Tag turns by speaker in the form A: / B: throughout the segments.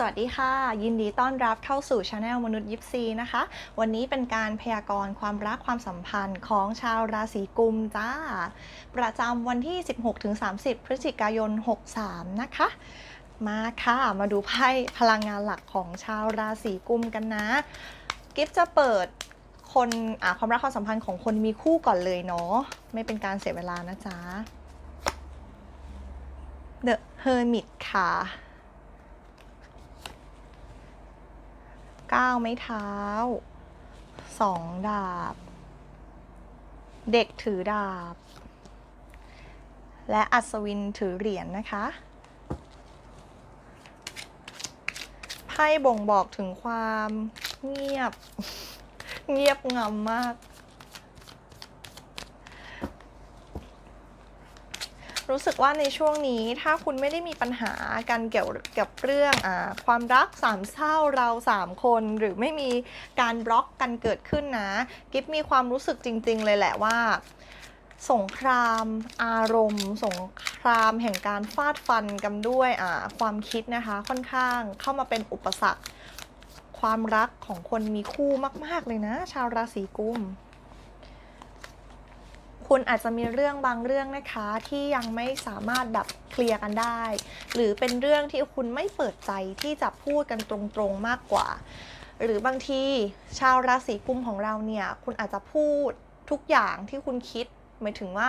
A: สวัสดีค่ะ ยินดีต้อนรับเข้าสู่ช anel มนุษย์ยิปซีนะคะ วันนี้เป็นการพยากรณ์ความรักความสัมพันธ์ของชาวราศีกุมจ้า ประจำวันที่ 16-30 พฤศจิกายน 63 นะคะมาค่ะ มาดูไพ่พลังงานหลักของชาวราศีกุมกันนะ กิฟจะเปิดคนความรักความสัมพันธ์ของคนมีคู่ก่อนเลยเนาะไม่เป็นการเสียเวลานะจ๊ะ The Hermit ค่ะ ก้าวไม้เท้าสองดาบ เด็กถือดาบ และอัศวินถือเหรียญนนะคะไพ่บ่งบอกถึงความเงียบ เงียบงำมาก รู้สึกว่าในช่วงนี้ถ้าคุณไม่ได้มีปัญหากันเกี่ยวกับเรื่องอความรักสามเศร้าเราสามคนหรือไม่มีการบล็อกกันเกิดขึ้นนะ กิฟมีความรู้สึกจริง ๆ เลยแหละว่าสงครามอารมณ์ สงครามแห่งการฟาดฟันกันด้วยความคิดนะคะค่อนข้างเข้ามาเป็นอุปสรรค ความรักของคนมีคู่มาก ๆ เลยนะ ชาวราศีกุม คุณอาจจะมีเรื่องบางเรื่องนะคะที่ยังไม่สามารถแบบเคลียร์กันได้ หรือเป็นเรื่องที่คุณไม่เปิดใจที่จะพูดกันตรงๆมากกว่า หรือบางทีชาวราศีกุมของเราเนี่ยคุณอาจจะพูดทุกอย่างที่คุณคิดหมายถึงว่า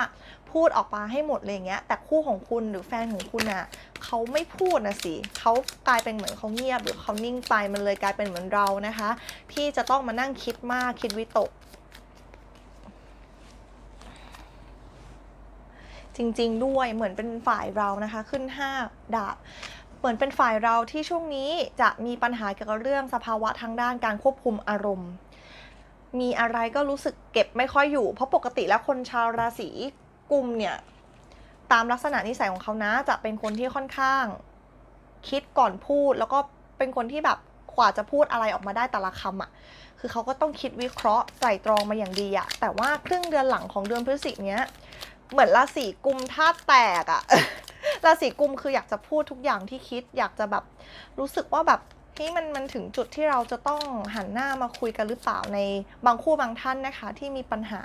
A: พูดออกมาให้หมดเลยอย่างเงี้ย แต่คู่ของคุณหรือแฟนของคุณอะเขาไม่พูดนะสิเขากลายเป็นเหมือนเขาเงียบหรือเขานิ่งไปมันเลยกลายเป็นเหมือนเรานะคะ ที่จะต้องมานั่งคิดมากคิดวิตก จริง ๆ ด้วยเหมือนเป็นฝ่ายเรานะคะ ขึ้น 5 ดาบเหมือนเป็นฝ่ายเราที่ช่วงนี้จะมีปัญหาเกี่ยวกับเรื่องสภาวะทางด้านการควบคุมอารมณ์ มีอะไรก็รู้สึกเก็บไม่ค่อยอยู่ เพราะปกติแล้วคนชาวราศีกุมเนี่ยตามลักษณะนิสัยของเขานะจะเป็นคนที่ค่อนข้าง คิดก่อนพูดแล้วก็เป็นคนที่แบบกว่าจะพูดอะไรออกมาได้แต่ละคำอะ่ะ คือเขาก็ต้องคิดวิเคราะห์ไตร่ตรองมาอย่างดีอะแต่ว่าครึ่งเดือนหลังของเดือนพฤศจิกเนี้ย เหมือนราศีกุมท่าแตกอะราศีกุมคืออยากจะพูดทุกอย่างที่คิด อยากจะแบบรู้สึกว่าแบบนี่มันมันถึงจุดที่เราจะต้องหันหน้ามาคุยกันหรือเปล่าในบางคู่บางท่านนะคะ ที่มีปัญหา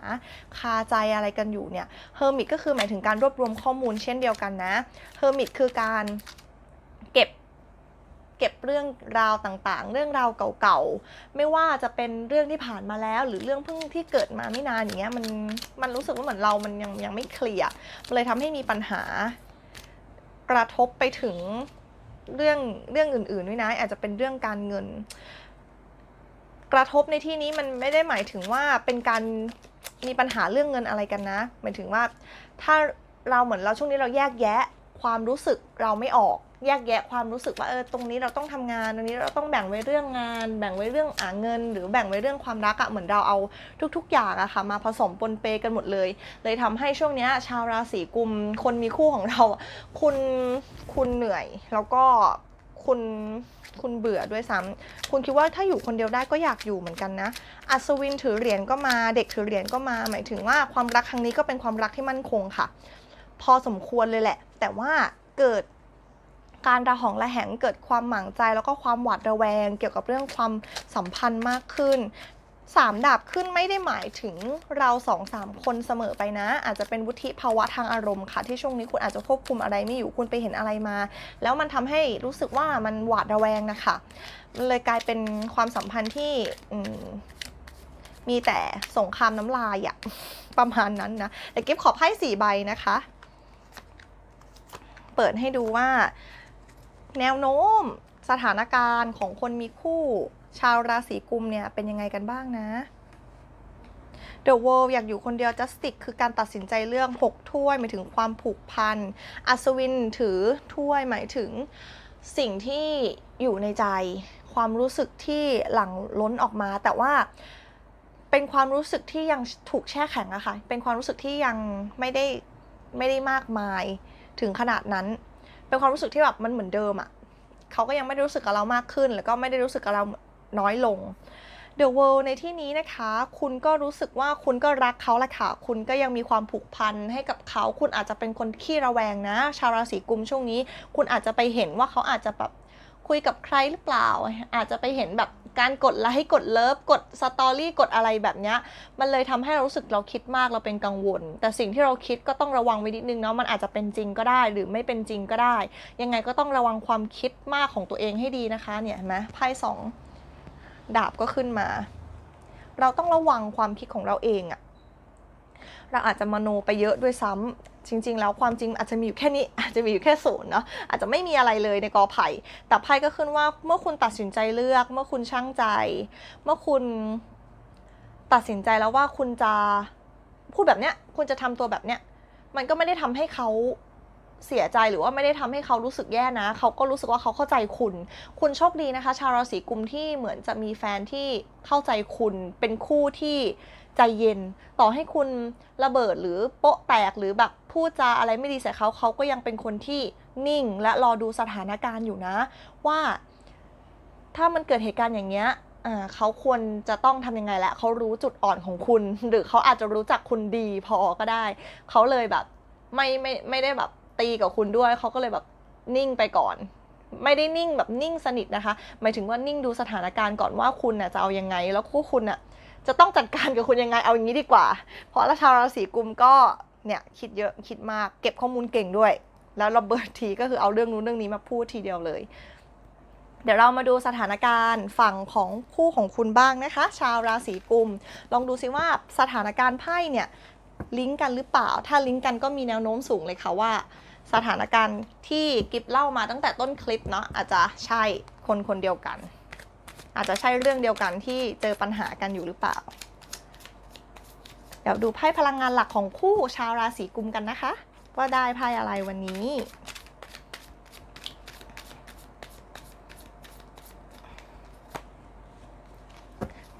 A: คาใจอะไรกันอยู่เนี่ยเฮอร์มิตก็คือหมายถึงการรวบรวมข้อมูลเช่นเดียวกันนะเฮอร์มิตคือการ เก็บเรื่องราวต่างๆ เรื่องราวเก่าๆ ไม่ว่าจะเป็นเรื่องที่ผ่านมาแล้ว หรือเรื่องเพิ่งที่เกิดมาไม่นานอย่างเงี้ยมันมันรู้สึกว่าเหมือนเรามันยังยังไม่เคลียร์มันเลยทำให้มีปัญหากระทบไปถึงเรื่องเรื่องอื่นๆด้วยนะ อาจจะเป็นเรื่องการเงิน กระทบในที่นี้มันไม่ได้หมายถึงว่าเป็นการมีปัญหาเรื่องเงินอะไรกันนะ หมายถึงว่าถ้าเราเหมือนเราช่วงนี้เราแยกแยะความรู้สึกเราไม่ออก แยกแยะความรู้สึกว่าเออตรงนี้เราต้องทำงานตรงนี้เราต้องแบ่งไว้เรื่องงาน แบ่งไว้เรื่องอ่าเงิน หรือแบ่งไว้เรื่องความรักอะเหมือนเราเอาทุก ๆ อย่างอะค่ะมาผสมปนเปกันหมดเลย เลยทำให้ช่วงเนี้ยชาวราศีกุม คนมีคู่ของเรา คุณคุณเหนื่อยแล้วก็คุณคุณเบื่อด้วยซ้ำคุณคิดว่าถ้าอยู่คนเดียวได้ก็อยากอยู่เหมือนกันนะ อัศวินถือเหรียญก็มา เด็กถือเหรียญก็มา หมายถึงว่าความรักครั้งนี้ก็เป็นความรักที่มั่นคงค่ะ พอสมควรเลยแหละ แต่ว่าเกิด การระหองระแหงเกิดความหมางใจ แล้วก็ความหวาดระแวง เกี่ยวกับเรื่องความสัมพันธ์มากขึ้นสามดาบขึ้นไม่ได้หมายถึงเราสองสามคนเสมอไปนะ อาจจะเป็นวุฒิภาวะทางอารมณ์ค่ะ ที่ช่วงนี้คุณอาจจะควบคุมอะไรไม่อยู่คุณไปเห็นอะไรมา แล้วมันทำให้รู้สึกว่ามันหวาดระแวงนะคะ เลยกลายเป็นความสัมพันธ์ที่อืมมีแต่สงครามน้ำลายอะประมาณนั้นนะแต่กิฟขอไพ่สี่ใบนะคะ เปิดให้ดูว่า แนวโน้มสถานการณ์ของคนมีคู่ ชาวราศีกุมเนี่ยเป็นยังไงกันบ้างนะ The World อยากอยู่คนเดียว Justice คือการตัดสินใจเรื่อง 6 ถ้วยหมายถึงความผูกพัน อัศวินถือถ้วยหมายถึงสิ่งที่อยู่ในใจ ความรู้สึกที่หลั่งล้นออกมา แต่ว่าเป็นความรู้สึกที่ยังถูกแช่แข็งอะค่ะ เป็นความรู้สึกที่ยังไม่ได้ไม่ได้มากมายถึงขนาดนั้น เป็นความรู้สึกที่แบบมันเหมือนเดิมอะเขาก็ยังไม่ได้รู้สึกกับเรามากขึ้น แล้วก็ไม่ได้รู้สึกกับเราน้อยลง The World ในที่นี้นะคะ คุณก็รู้สึกว่าคุณก็รักเขาแหละค่ะ คุณก็ยังมีความผูกพันให้กับเขา คุณอาจจะเป็นคนขี้ระแวงนะ ชาวราศีกุมช่วงนี้ คุณอาจจะไปเห็นว่าเขาอาจจะแบบคุยกับใครหรือเปล่า อาจจะไปเห็นแบบ การกดไลค์กดเลิฟกดสตอรี่กดอะไรแบบเนี้ยมันเลยทำให้เรารู้สึกเราคิดมากเราเป็นกังวล แต่สิ่งที่เราคิดก็ต้องระวังไว้นิดนึงเนาะมันอาจจะเป็นจริงก็ได้ หรือไม่เป็นจริงก็ได้ ยังไงก็ต้องระวังความคิดมากของตัวเองให้ดีนะคะเนี่ยเห็นไหมไพ่สองดาบก็ขึ้นมา เราต้องระวังความคิดของเราเองอะ เราอาจจะมโนไปเยอะด้วยซ้ำจริง ๆ แล้วความจริงอาจจะมีอยู่แค่นี้อาจจะมีอยู่แค่ศูนย์เนาะอาจจะไม่มีอะไรเลยในกอไผ่ แต่ไพ่ก็ขึ้นว่าเมื่อคุณตัดสินใจเลือก เมื่อคุณช่างใจ เมื่อคุณตัดสินใจแล้วว่าคุณจะพูดแบบเนี้ยคุณจะทำตัวแบบเนี้ยมันก็ไม่ได้ทำให้เขา เสียใจหรือว่าไม่ได้ทำให้เขารู้สึกแย่นะ เขาก็รู้สึกว่าเขาเข้าใจคุณ คุณโชคดีนะคะ ชาวราศีกุมที่เหมือนจะมีแฟนที่เข้าใจคุณเป็นคู่ที่ใจเย็น ต่อให้คุณระเบิดหรือโป๊ะแตกหรือแบบพูดจาอะไรไม่ดีใส่เขาเขาก็ยังเป็นคนที่นิ่ง และรอดูสถานการณ์อยู่นะ ว่า ถ้ามันเกิดเหตุการณ์อย่างเงี้ยเขาควรจะต้องทำยังไงและเขารู้จุดอ่อนของคุณ หรือเขาอาจจะรู้จักคุณดีพอก็ได้ เขาเลยแบบไม่ไม่ไม่ได้แบบ ตีกับคุณด้วยเขาก็เลยแบบนิ่งไปก่อน ไม่ได้นิ่งแบบนิ่งสนิทนะคะ หมายถึงว่านิ่งดูสถานการณ์ก่อนว่าคุณน่ะจะเอายังไง แล้วคู่คุณน่ะจะต้องจัดการกับคุณยังไงเอาอย่างนี้ดีกว่า เพราะราชาวราศีกุมก็เนี่ยคิดเยอะคิดมากเก็บข้อมูลเก่งด้วย แล้วระเบิดทีก็คือเอาเรื่องนู้นเรื่องนี้มาพูดทีเดียวเลย เดี๋ยวเรามาดูสถานการณ์ฝั่งของคู่ของคุณบ้างนะคะ ชาวราศีกุม ลองดูซิว่าสถานการณ์ไพ่เนี่ยลิงก์กันหรือเปล่า ถ้าลิงก์กันก็มีแนวโน้มสูงเลยค่ะว่า สถานการณ์ที่กิฟเล่ามาตั้งแต่ต้นคลิปเนาะอาจจะใช่คนคนเดียวกัน อาจจะใช่เรื่องเดียวกันที่เจอปัญหากันอยู่หรือเปล่า เดี๋ยวดูไพ่พลังงานหลักของคู่ชาวราศีกุมกันนะคะ ว่าได้ไพ่อะไรวันนี้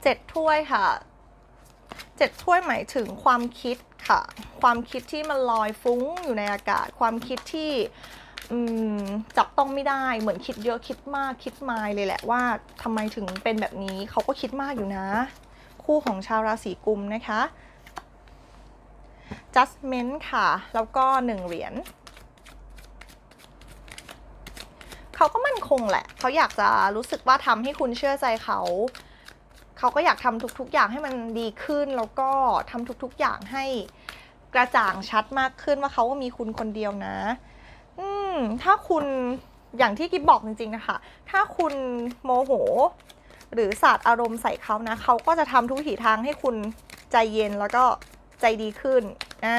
A: เจ็ดถ้วยค่ะเจ็ดถ้วยหมายถึงความคิด ค่ะ ความคิดที่มันลอยฟุ้งอยู่ในอากาศ ความคิดที่จับต้องไม่ได้เหมือนคิดเยอะคิดมากคิดมายเลยแหละว่าทำไมถึงเป็นแบบนี้เขาก็คิดมากอยู่นะ คู่ของชาวราศีกุมนะคะ judgment ค่ะ แล้วก็หนึ่งเหรียญเขาก็มั่นคงแหละ เขาอยากจะรู้สึกว่าทำให้คุณเชื่อใจเขา เขาก็อยากทำทุกๆอย่างให้มันดีขึ้น แล้วก็ทำทุกๆอย่างให้กระจ่างชัดมากขึ้นว่าเขาว่ามีคุณคนเดียวนะ อืม ถ้าคุณอย่างที่กิบบอกจริงๆนะคะ ถ้าคุณโมโห หรือสาดอารมณ์ใส่เขานะ เขาก็จะทำทุกวิถีทางให้คุณใจเย็นแล้วก็ใจดีขึ้น อ่า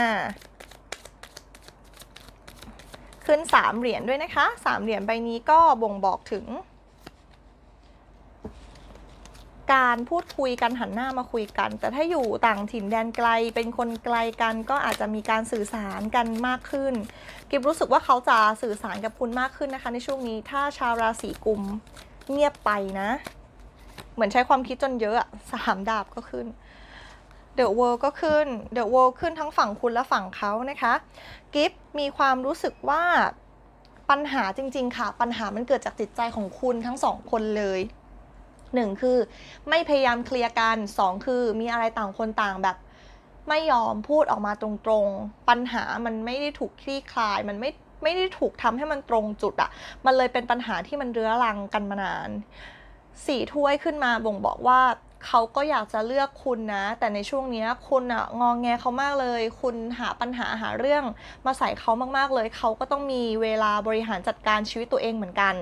A: ขึ้นสามเหรียญด้วยนะคะสามเหรียญใบนี้ก็บ่งบอกถึง การพูดคุยกันหันหน้ามาคุยกัน แต่ถ้าอยู่ต่างถิ่นแดนไกลเป็นคนไกลกันก็อาจจะมีการสื่อสารกันมากขึ้น กิบรู้สึกว่าเขาจะสื่อสารกับคุณมากขึ้นนะคะ ในช่วงนี้ถ้าชาวราศีกุมเงียบไปนะ เหมือนใช้ความคิดจนเยอะสามดาบก็ขึ้น The World ก็ขึ้น The World ขึ้นทั้งฝั่งคุณและฝั่งเขานะคะ กิฟมีความรู้สึกว่าปัญหาจริง ๆ ค่ะ ปัญหามันเกิดจากจิตใจของคุณทั้งสองคนเลย หนึ่งคือ ไม่พยายามเคลียร์กันสองคือมีอะไรต่างคนต่างแบบ ไม่ยอมพูดออกมาตรงๆ ปัญหามันไม่ได้ถูกคลี่คลาย มันไม่ไม่ได้ถูกทำให้มันตรงจุดอะมันเลยเป็นปัญหาที่มันเรื้อรังกันมานานสี่ถ้วยขึ้นมาบ่งบอกว่าเขาก็อยากจะเลือกคุณนะ แต่ในช่วงนี้คุณอะงองแงเขามากเลย คุณหาปัญหาหาเรื่องมาใส่เขามากๆเลย เขาก็ต้องมีเวลาบริหารจัดการชีวิตตัวเองเหมือนกัน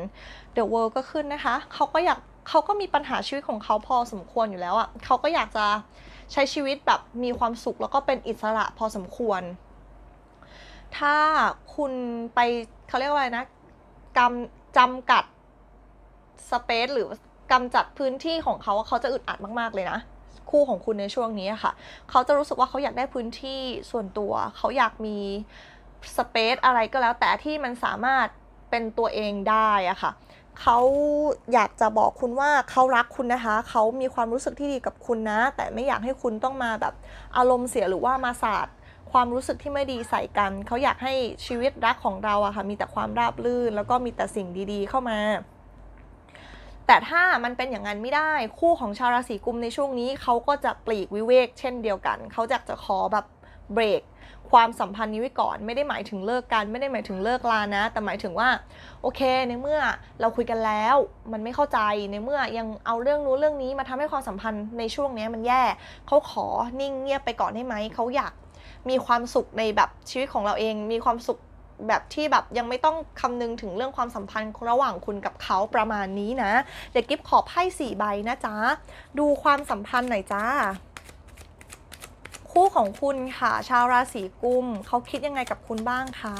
A: The World ก็ขึ้นนะคะ เขาก็อยาก เขาก็มีปัญหาชีวิตของเขาพอสมควรอยู่แล้วอะเขาก็อยากจะใช้ชีวิตแบบมีความสุขแล้วก็เป็นอิสระพอสมควร ถ้าคุณไปเขาเรียกว่าอะไรนะกำจำกัดสเปซหรือกำจัดพื้นที่ของเขาเขาจะอึดอัดมากๆเลยนะคู่ของคุณในช่วงนี้ค่ะ เขาจะรู้สึกว่าเขาอยากได้พื้นที่ส่วนตัว เขาอยากมีสเปซอะไรก็แล้วแต่ที่มันสามารถเป็นตัวเองได้อะค่ะ เขาอยากจะบอกคุณว่าเขารักคุณนะคะ เขามีความรู้สึกที่ดีกับคุณนะ แต่ไม่อยากให้คุณต้องมาแบบอารมณ์เสียหรือว่ามาสาดความรู้สึกที่ไม่ดีใส่กัน เขาอยากให้ชีวิตรักของเราอะค่ะมีแต่ความราบรื่น แล้วก็มีแต่สิ่งดีๆ เข้ามา แต่ถ้ามันเป็นอย่างนั้นไม่ได้ คู่ของชาวราศีกุมในช่วงนี้เขาก็จะปลีกวิเวกเช่นเดียวกัน เขาอยากจะขอแบบเบรก ความสัมพันธ์นี้ไว้ก่อน ไม่ได้หมายถึงเลิกกัน ไม่ได้หมายถึงเลิกลานะ แต่หมายถึงว่าโอเค ในเมื่อเราคุยกันแล้ว มันไม่เข้าใจในเมื่อยังเอาเรื่องนู้นเรื่องนี้มาทำให้ความสัมพันธ์ในช่วงนี้มันแย่เขาขอนิ่งเงียบไปก่อนได้ไหมเขาอยากมีความสุขในแบบชีวิตของเราเอง มีความสุขแบบที่แบบยังไม่ต้องคำนึงถึงเรื่องความสัมพันธ์ระหว่างคุณกับเขาประมาณนี้นะ เดี๋ยวกิฟขอไพ่สี่ใบนะจ๊ะ ดูความสัมพันธ์หน่อยจ้า คู่ของคุณค่ะ ชาวราศีกุมเขาคิดยังไงกับคุณบ้างคะ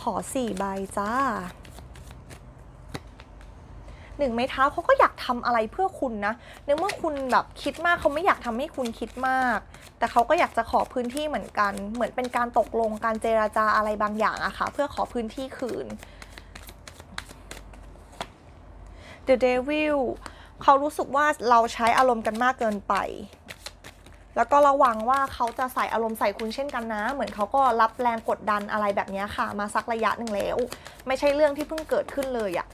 A: ขอสี่ใบจ้าหนึ่งไม้เท้าเขาก็อยากทำอะไรเพื่อคุณนะในเมื่อคุณแบบคิดมากเขาไม่อยากทำให้คุณคิดมาก แต่เขาก็อยากจะขอพื้นที่เหมือนกัน เหมือนเป็นการตกลงการเจราจาอะไรบางอย่างอะค่ะ เพื่อขอพื้นที่คืน The Devil เขารู้สึกว่าเราใช้อารมณ์กันมากเกินไป แล้วก็ระวังว่าเขาจะใส่อารมณ์ใส่คุณเช่นกันนะ เหมือนเขาก็รับแรงกดดันอะไรแบบนี้ค่ะ มาสักระยะหนึ่งแล้ว ไม่ใช่เรื่องที่เพิ่งเกิดขึ้นเลยอะ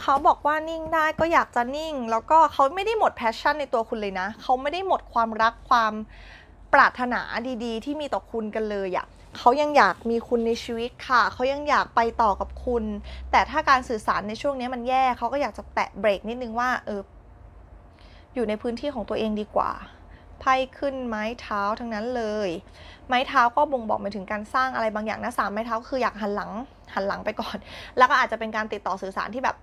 A: เขาบอกว่านิ่งได้ก็อยากจะนิ่ง แล้วก็เขาไม่ได้หมดแพชชั่นในตัวคุณเลยนะ เขาไม่ได้หมดความรักความปรารถนาดีๆ ที่มีต่อคุณกันเลยอะเขายังอยากมีคุณในชีวิตค่ะ เขายังอยากไปต่อกับคุณ แต่ถ้าการสื่อสารในช่วงนี้มันแย่ เขาก็อยากจะแตะเบรกนิดนึงว่า เออ อยู่ในพื้นที่ของตัวเองดีกว่าไพ่ขึ้นไม้เท้าทั้งนั้นเลย ไม้เท้าก็บ่งบอกไปถึงการสร้างอะไรบางอย่างนะสามไม้เท้าคืออยากหันหลังหันหลังไปก่อน แล้วก็อาจจะเป็นการติดต่อสื่อสารที่แบบ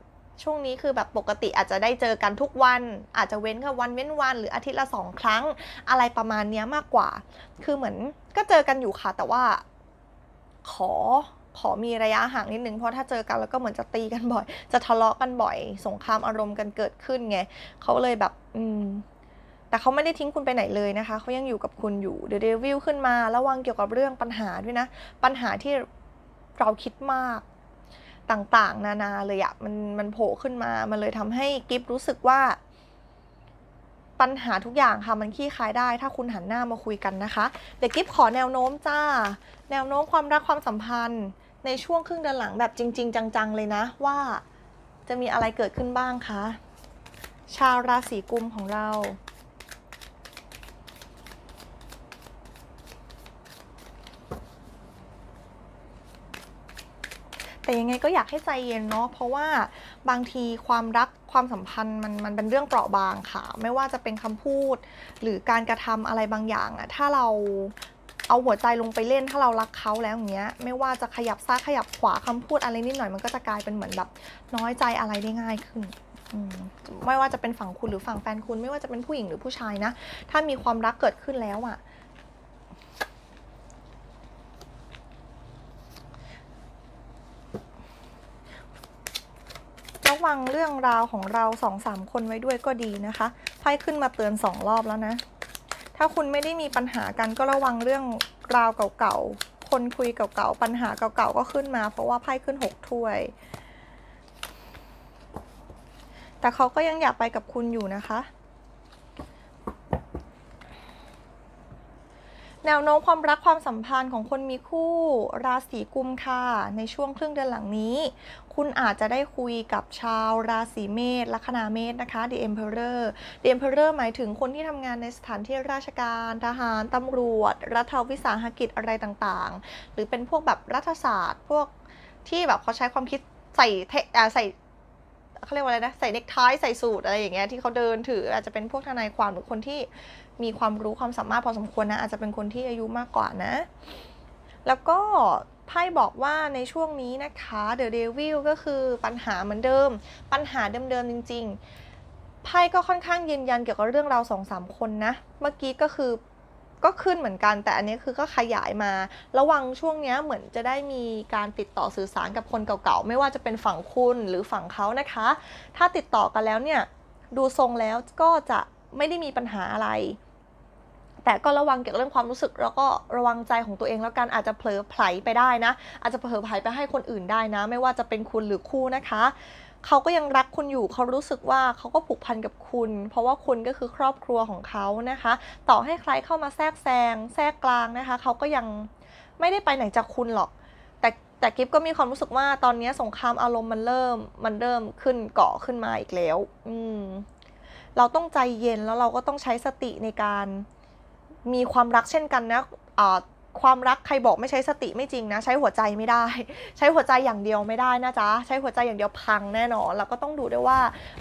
A: ช่วงนี้คือแบบปกติอาจจะได้เจอกันทุกวัน อาจจะเว้นแค่วันเว้นวัน หรืออาทิตย์ละสองครั้ง อะไรประมาณเนี้ยมากกว่า คือเหมือนก็เจอกันอยู่ค่ะแต่ว่าขอ ขอมีระยะห่างนิดนึงเพราะถ้าเจอกันแล้วก็เหมือนจะตีกันบ่อย จะทะเลาะกันบ่อย สงครามอารมณ์กันเกิดขึ้นไงเขาเลยแบบอืมแต่เขาไม่ได้ทิ้งคุณไปไหนเลยนะคะเขายังอยู่กับคุณอยู่เด e เดวิลขึ้นมาระวังเกี่ยวกับเรื่องปัญหาด้วยนะ ปัญหาที่เราคิดมากต่างๆ นานาเลยอะมันมันโผล่ขึ้นมา มันเลยทำให้กิฟรู้สึกว่า ปัญหาทุกอย่างค่ะมันขี้คายได้ ถ้าคุณหันหน้ามาคุยกันนะคะ เดี๋ยวกิฟขอแนวโน้มจ้า แนวโน้มความรักความสัมพันธ์ ในช่วงครึ่งเดือนหลังแบบจริง ๆ จัง ๆ เลยนะว่าจะมีอะไรเกิดขึ้นบ้างคะ ชาวราศีกุมของเราแต่ยังไงก็อยากให้ใจเย็นเนาะเพราะว่าบางทีความรักความสัมพันธ์มันมันเป็นเรื่องเปราะบางค่ะ ไม่ว่าจะเป็นคำพูด หรือการกระทำอะไรบางอย่างอะถ้าเรา เอาหัวใจลงไปเล่นถ้าเรารักเขาแล้วอย่างเงี้ย ไม่ว่าจะขยับซ้ายขยับขวาคำพูดอะไรนิดหน่อยมันก็จะกลายเป็นเหมือนแบบน้อยใจอะไรได้ง่ายขึ้นอืมไม่ว่าจะเป็นฝั่งคุณหรือฝั่งแฟนคุณ ไม่ว่าจะเป็นผู้หญิงหรือผู้ชายนะ ถ้ามีความรักเกิดขึ้นแล้วอะระวังเรื่องราวของเราสองสามคนไว้ด้วยก็ดีนะคะไพ่ขึ้นมาเตือนสองรอบแล้วนะ ถ้าคุณไม่ได้มีปัญหากันก็ระวังเรื่องราวเก่าๆ คนคุยเก่าๆ ปัญหาเก่าๆ ก็ขึ้นมา เพราะว่าไพ่ขึ้นหกถ้วย แต่เขาก็ยังอยากไปกับคุณอยู่นะคะ แนวโน้มความรักความสัมพันธ์ของคนมีคู่ราศีกุมค่ะ ในช่วงครึ่งเดือนหลังนี้ คุณอาจจะได้คุยกับชาวราศีเมษลัคนาเมษนะคะ The Emperor The Emperor หมายถึงคนที่ทำงานในสถานที่ราชการ ทหารตำรวจ รัฐวิสาหกิจอะไรต่างๆ หรือเป็นพวกแบบรัฐศาสตร์พวกที่แบบเขาใช้ความคิดใส่เทอ่าใส่ เขาเรียกว่าอะไรนะใส่เนคไทใส่สูทอะไรอย่างเงี้ยที่เขาเดินถืออาจจะเป็นพวกทนายความหรือคนที่มีความรู้ความสามารถพอสมควรนะอาจจะเป็นคนที่อายุมากกว่านะ แล้วก็ไพ่บอกว่าในช่วงนี้นะคะ The Devil ก็คือปัญหาเหมือนเดิม ปัญหาเดิมๆจริง ๆไพ่ก็ค่อนข้างยืนยันเกี่ยวกับเรื่องราวสองสามคนนะ เมื่อกี้ก็คือ ก็ขึ้นเหมือนกัน แต่อันนี้คือก็ขยายมา ระวังช่วงนี้เหมือนจะได้มีการติดต่อสื่อสารกับคนเก่าๆ ไม่ว่าจะเป็นฝั่งคุณหรือฝั่งเขานะคะ ถ้าติดต่อกันแล้วเนี่ย ดูทรงแล้วก็จะไม่ได้มีปัญหาอะไร แต่ก็ระวังเกี่ยวกับเรื่องความรู้สึก แล้วก็ระวังใจของตัวเองแล้วกันอาจจะเผลอไผลไปได้นะ อาจจะเผลอไผลไปให้คนอื่นได้นะ ไม่ว่าจะเป็นคุณหรือคู่นะคะ เขาก็ยังรักคุณอยู่เขารู้สึกว่าเขาก็ผูกพันกับคุณ เพราะว่าคุณก็คือครอบครัวของเขานะคะ ต่อให้ใครเข้ามาแทรกแซงแทรกกลางนะคะเขาก็ยังไม่ได้ไปไหนจากคุณหรอก แต่แต่กิฟก็มีความรู้สึกว่าตอนนี้สงครามอารมณ์มันเริ่มมันเริ่มขึ้นเกาะขึ้นมาอีกแล้ว อืมเราต้องใจเย็นแล้วเราก็ต้องใช้สติในการมีความรักเช่นกันนะอ่า ความรักใครบอกไม่ใช้สติไม่จริงนะ ใช้หัวใจไม่ได้ ใช้หัวใจอย่างเดียวไม่ได้นะจ๊ะ ใช้หัวใจอย่างเดียวพังแน่นอนแล้วก็ต้องดูด้วยว่า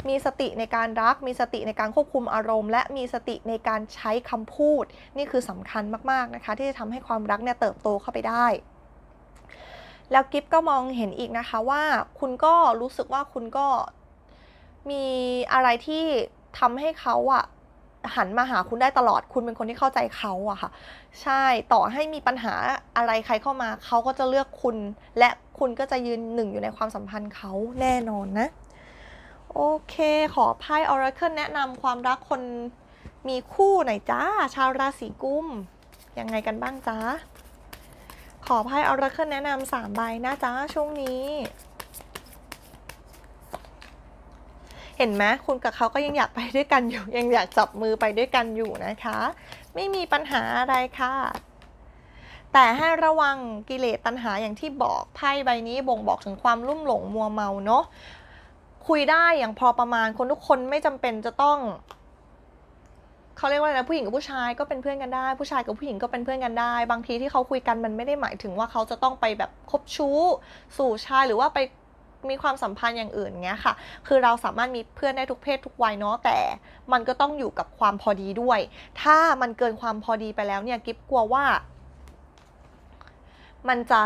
A: มีสติในการรัก มีสติในการควบคุมอารมณ์ และมีสติในการใช้คำพูด นี่คือสำคัญมากๆนะคะ ที่จะทำให้ความรักเนี่ยเติบโตเข้าไปได้แล้วกิฟก็มองเห็นอีกนะคะว่าคุณก็รู้สึกว่าคุณก็มีอะไรที่ทำให้เขาอะ หันมาหาคุณได้ตลอดคุณเป็นคนที่เข้าใจเขาอะค่ะ ใช่ต่อให้มีปัญหาอะไรใครเข้ามาเขาก็จะเลือกคุณ และคุณก็จะยืนหนึ่งอยู่ในความสัมพันธ์เขาแน่นอนนะ โอเค ขอไพ่ Oracle แนะนำความรักคนมีคู่หน่อยจ้า ชาวราศีกุมยังไงกันบ้างจ้าขอไพ่ Oracle แนะนำสามใบนะจ้าช่วงนี้ เห็นไหมคุณกับเขาก็ยังอยากไปด้วยกันอยู่ ยังอยากจับมือไปด้วยกันอยู่นะคะ ไม่มีปัญหาอะไรค่ะ แต่ให้ระวังกิเลสตัณหาอย่างที่บอกไพ่ใบนี้บ่งบอกถึงความลุ่มหลงมัวเมาเนาะคุยได้อย่างพอประมาณคนทุกคนไม่จำเป็นจะต้องเขาเรียกว่าอะไรนะผู้หญิงกับผู้ชายก็เป็นเพื่อนกันได้ ผู้ชายกับผู้หญิงก็เป็นเพื่อนกันได้ บางทีที่เขาคุยกันมันไม่ได้หมายถึงว่าเขาจะต้องไปแบบคบชู้ สู่ชายหรือว่าไป มีความสัมพันธ์อย่างอื่นเงี้ยค่ะ คือเราสามารถมีเพื่อนได้ทุกเพศทุกวัยเนาะแต่ มันก็ต้องอยู่กับความพอดีด้วย ถ้ามันเกินความพอดีไปแล้วเนี่ยกิฟกลัวว่า มันจะ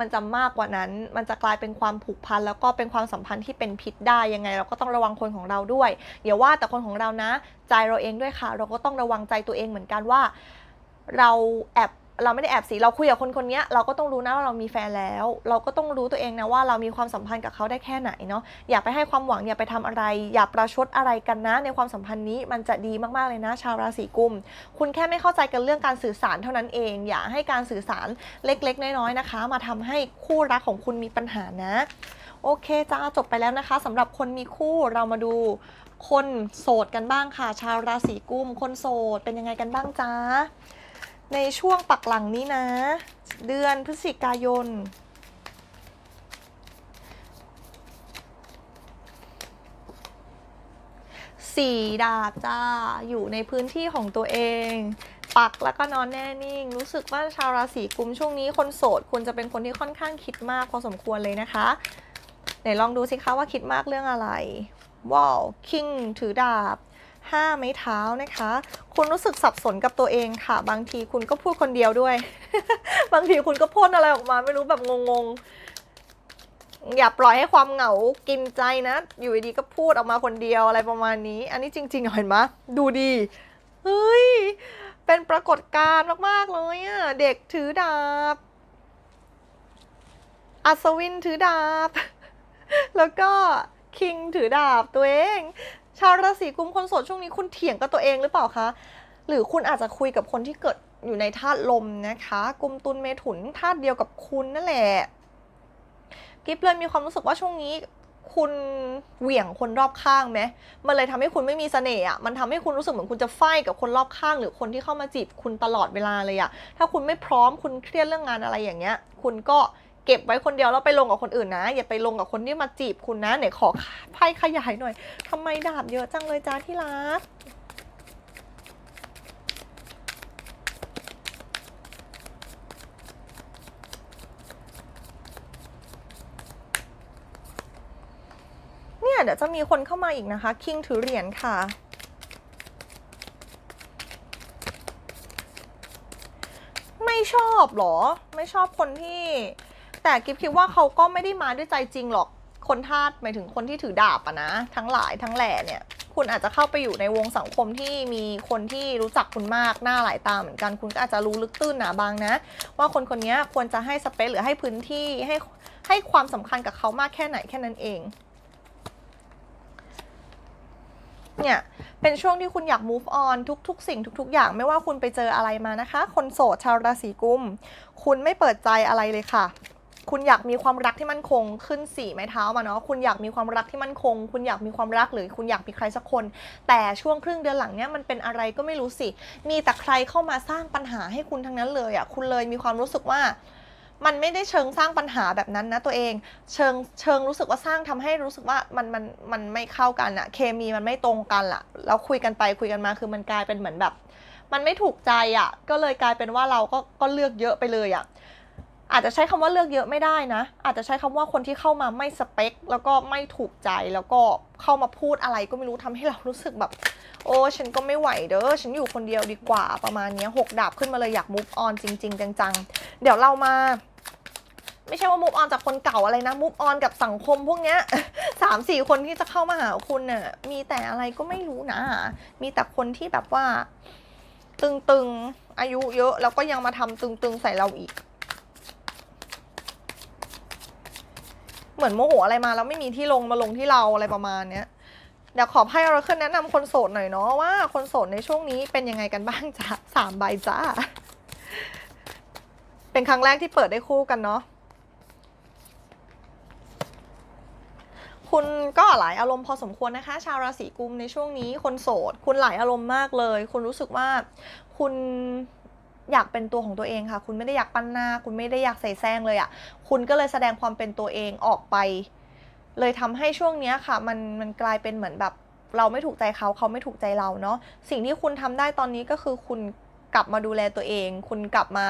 A: มันจะมากกว่านั้น มันจะกลายเป็นความผูกพันแล้วก็เป็นความสัมพันธ์ที่เป็นพิษได้ยังไง เราก็ต้องระวังคนของเราด้วยอย่าว่าแต่คนของเรานะ ใจเราเองด้วยค่ะ เราก็ต้องระวังใจตัวเองเหมือนกันว่า เราแอบ เราไม่ได้แอบสิเราคุยกับคนคนนี้เราก็ต้องรู้นะว่าเรามีแฟนแล้ว เราก็ต้องรู้ตัวเองนะว่าเรามีความสัมพันธ์กับเขาได้แค่ไหนเนาะอย่าไปให้ความหวังอย่าไปทำอะไร อย่าประชดอะไรกันนะ ในความสัมพันธ์นี้มันจะดีมากๆเลยนะ ชาวราศีกุม คุณแค่ไม่เข้าใจกันเรื่องการสื่อสารเท่านั้นเอง อย่าให้การสื่อสารเล็กๆ น้อยๆนะคะ มาทำให้คู่รักของคุณมีปัญหานะ โอเคจ้าจบไปแล้วนะคะสำหรับคนมีคู่เรามาดูคนโสดกันบ้างค่ะ ชาวราศีกุม คนโสดเป็นยังไงกันบ้างจ้า ในช่วงปักหลังนี้นะ เดือนพฤศจิกายน สี่ดาบจ้า อยู่ในพื้นที่ของตัวเอง ปักแล้วก็นอนแน่นิ่ง รู้สึกว่าชาวราศีกุมช่วงนี้คนโสดคุณจะเป็นคนที่ค่อนข้างคิดมากพอสมควรเลยนะคะไหนลองดูสิคะว่าคิดมากเรื่องอะไรว้าวคิงถือดาบ ห้าไม้เท้านะคะ คุณรู้สึกสับสนกับตัวเองค่ะ บางทีคุณก็พูดคนเดียวด้วย บางทีคุณก็พ่นอะไรออกมาไม่รู้แบบงงๆ อย่าปล่อยให้ความเหงากินใจนะ อยู่ดีๆก็พูดออกมาคนเดียวอะไรประมาณนี้ อันนี้จริงๆเห็นไหมดูดีเฮ้ยเป็นปรากฏการณ์มากๆเลยอะเด็กถือดาบอัศวินถือดาบ แล้วก็คิงถือดาบตัวเอง ชาวราศีกุมคนโสดช่วงนี้คุณเถียงกับตัวเองหรือเปล่าคะ หรือคุณอาจจะคุยกับคนที่เกิดอยู่ในธาตุลมนะคะ กุมตุลเมถุนธาตุเดียวกับคุณนั่นแหละกิฟเลยมีความรู้สึกว่าช่วงนี้คุณเหวี่ยงคนรอบข้างไหมมันเลยทำให้คุณไม่มีเสน่ห์อะ มันทำให้คุณรู้สึกเหมือนคุณจะไฟกับคนรอบข้าง หรือคนที่เข้ามาจีบคุณตลอดเวลาเลยอะ ถ้าคุณไม่พร้อมคุณเครียดเรื่องงานอะไรอย่างเงี้ย คุณก็ เก็บไว้คนเดียวแล้วไปลงกับคนอื่นนะ อย่าไปลงกับคนที่มาจีบคุณนะไหนขอไพ่ขยายหน่อยทำไมดาบเยอะจังเลยจ้าที่รักเนี่ยเดี๋ยวจะมีคนเข้ามาอีกนะคะ คิงถือเหรียญค่ะไม่ชอบหรอ ไม่ชอบคนที่ แต่กิฟคิดว่าเขาก็ไม่ได้มาด้วยใจจริงหรอกคนทาสหมายถึงคนที่ถือดาบอะนะ ทั้งหลายทั้งแหล่เนี่ย คุณอาจจะเข้าไปอยู่ในวงสังคมที่มีคนที่รู้จักคุณมากหน้าหลายตาเหมือนกันคุณก็อาจจะรู้ลึกตื้นหนาบางนะ ว่าคนคนนี้ควรจะให้สเปซหรือให้พื้นที่ให้ให้ความสำคัญกับเขามากแค่ไหนแค่นั้นเองเนี่ยเป็นช่วงที่คุณอยาก move on ทุก ๆ สิ่งทุก ๆ อย่างไม่ว่าคุณไปเจออะไรมานะคะ คนโสดชาวราศีกุม คุณไม่เปิดใจอะไรเลยค่ะ คุณอยากมีความรักที่มั่นคงขึ้นสี่ไม้เท้ามาเนาะคุณอยากมีความรักที่มั่นคง คุณอยากมีความรักหรือคุณอยากมีใครสักคน แต่ช่วงครึ่งเดือนหลังเนี้ยมันเป็นอะไรก็ไม่รู้สิ มีแต่ใครเข้ามาสร้างปัญหาให้คุณทั้งนั้นเลยอะ่ะคุณเลยมีความรู้สึกว่ามันไม่ได้เชิงสร้างปัญหาแบบนั้นนะตัวเอง เชิงเชิงรู้สึกว่าสร้างทำให้รู้สึกว่ามันมันมันไม่เข้ากันอะเคมีมันไม่ตรงกันละแล้วคุยกันไปคุยกันมาคือมันกลายเป็นเหมือนแบบ มันไม่ถูกใจอะก็เลยกลายเป็นว่าเราก็ก็เลือกเยอะไปเลยอะ อาจจะใช้คำว่าเลือกเยอะไม่ได้นะ อาจจะใช้คำว่าคนที่เข้ามาไม่สเปค แล้วก็ไม่ถูกใจแล้วก็เข้ามาพูดอะไรก็ไม่รู้ทำให้เรารู้สึกแบบ โอ้ฉันก็ไม่ไหวเด้อฉันอยู่คนเดียวดีกว่าประมาณนี้หกดาบขึ้นมาเลยอยาก move on จริง ๆ จังๆ เดี๋ยวเรามาไม่ใช่ว่า move on จากคนเก่าอะไรนะ move on กับสังคมพวกเนี้ยสามสี่คนที่จะเข้ามาหาคุณน่ะมีแต่อะไรก็ไม่รู้นะ มีแต่คนที่แบบว่า ตึงๆอายุเยอะแล้วก็ยังมาทำตึงๆใส่เราอีก เหมือนโมโหอะไรมาแล้วไม่มีที่ลงมาลงที่เราอะไรประมาณเนี้ยเดี๋ยวขอให้เราขึ้นแนะนำคนโสดหน่อยเนาะว่าคนโสดในช่วงนี้เป็นยังไงกันบ้างจ้าสามใบจ้า เป็นครั้งแรกที่เปิดได้คู่กันเนาะคุณก็หลายอารมณ์พอสมควรนะคะ ชาวราศีกุมในช่วงนี้คนโสด คุณหลายอารมณ์มากเลย คุณรู้สึกว่าคุณ อยากเป็นตัวของตัวเองค่ะ คุณไม่ได้อยากปั้นหน้า คุณไม่ได้อยากใส่แซงเลยอะ่ะ คุณก็เลยแสดงความเป็นตัวเองออกไป เลยทำให้ช่วงเนี้ยค่ะ มันมันกลายเป็นเหมือนแบบ เราไม่ถูกใจเขาเขาไม่ถูกใจเราเนาะ สิ่งที่คุณทำได้ตอนนี้ก็คือคุณกลับมาดูแลตัวเอง คุณกลับมา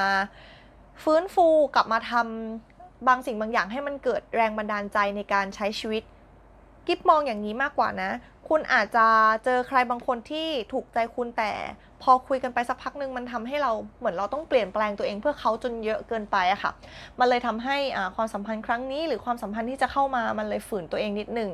A: ฟื้นฟูกลับมาทำบางสิ่งบางอย่างให้มันเกิดแรงบันดาลใจในการใช้ชีวิต กิฟมองอย่างนี้มากกว่านะ คุณอาจจะเจอใครบางคนที่ถูกใจคุณแต่ พอคุยกันไปสักพักหนึ่งมันทำให้เราเหมือนเราต้องเปลี่ยนแปลงตัวเองเพื่อเขาจนเยอะเกินไปอะค่ะ มันเลยทำให้อ่าความสัมพันธ์ครั้งนี้ หรือความสัมพันธ์ที่จะเข้ามามันเลยฝืนตัวเองนิดหนึ่ง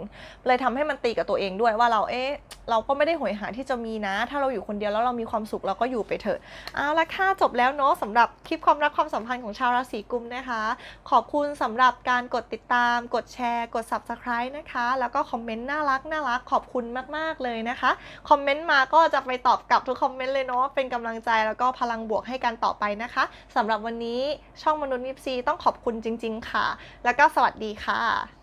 A: เลยทำให้มันตีกับตัวเองด้วยว่าเราเอ๊ะเราก็ไม่ได้หวยหาที่จะมีนะ ถ้าเราอยู่คนเดียวแล้วเรามีความสุขเราก็อยู่ไปเถอะเอาละค่ะจบแล้วเนาะสำหรับคลิปความรักความสัมพันธ์ของชาวราศีกุมนะคะ ขอบคุณสำหรับการกดติดตาม กดแชร์ กด subscribe นะคะ แล้วก็คอมเมนต์น่ารักน่ารักขอบคุณมากๆเลยนะคะคอมเมนต์มาก็จะไปตอบกลับทุกคอมเมนต์เลยเนาะเป็นกำลังใจแล้วก็พลังบวกให้กันต่อไปนะคะสำหรับวันนี้ช่องมนุษย์นิปซีต้องขอบคุณจริง ๆ ค่ะ แล้วก็สวัสดีค่ะ